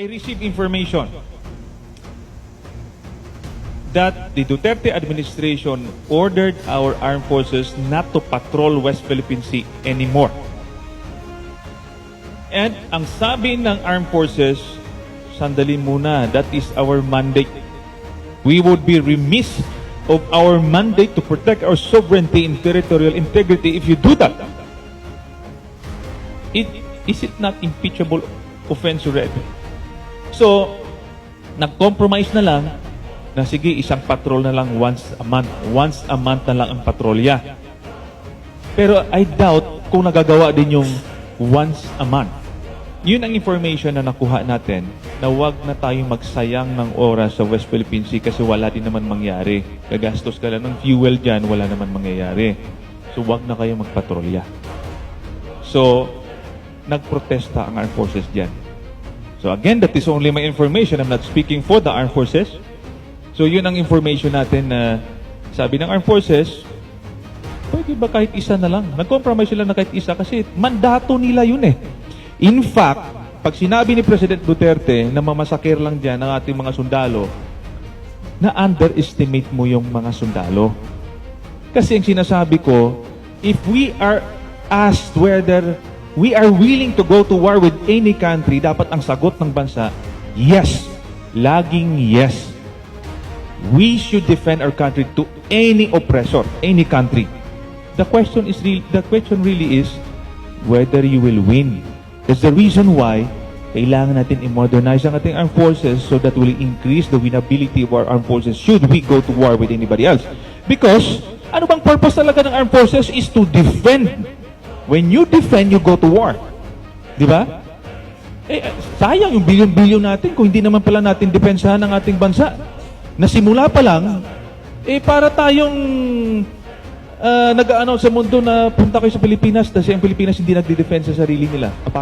I received information that the Duterte administration ordered our armed forces not to patrol West Philippine Sea anymore. And ang sabi ng armed forces, sandali muna, that is our mandate. We would be remiss of our mandate to protect our sovereignty and territorial integrity if you do that. It, is it not impeachable offense already? So, nag-compromise na lang na sige, isang patrol na lang once a month. Once a month na lang ang patrolya. Pero I doubt kung nagagawa din yung once a month. Yun ang information na nakuha natin na wag na tayong magsayang ng oras sa West Philippine Sea kasi wala din naman mangyari. Gagastos ka lang ng fuel dyan, wala naman mangyayari. So wag na kayo magpatrolya. So, nagprotesta ang armed forces dyan. So again, that is only my information. I'm not speaking for the armed forces. So yun ang information natin na sabi ng armed forces, pwede ba kahit isa na lang? Nag-compromise sila na kahit isa kasi mandato nila yun eh. In fact, pag sinabi ni President Duterte na mamasakir lang dyan ang ating mga sundalo, na underestimate mo yung mga sundalo. Kasi ang sinasabi ko, if we are asked whether we are willing to go to war with any country, dapat ang sagot ng bansa, yes. Laging yes. We should defend our country to any oppressor, any country. The question is real, the question really is whether you will win. That's the reason why kailangan natin i-modernize ang ating armed forces so that will increase the winnability of our armed forces should we go to war with anybody else. Because, ano bang purpose talaga ng armed forces is to defend. When you defend, you go to war. Di ba? Eh, sayang yung bilyon-bilyon natin kung hindi naman pala natin depensahan ang ating bansa. Na simula pa lang, eh para tayong uh, nag-ano sa mundo na punta kayo sa Pilipinas kasi ang Pilipinas hindi nagde-defense sa sarili nila. Apa-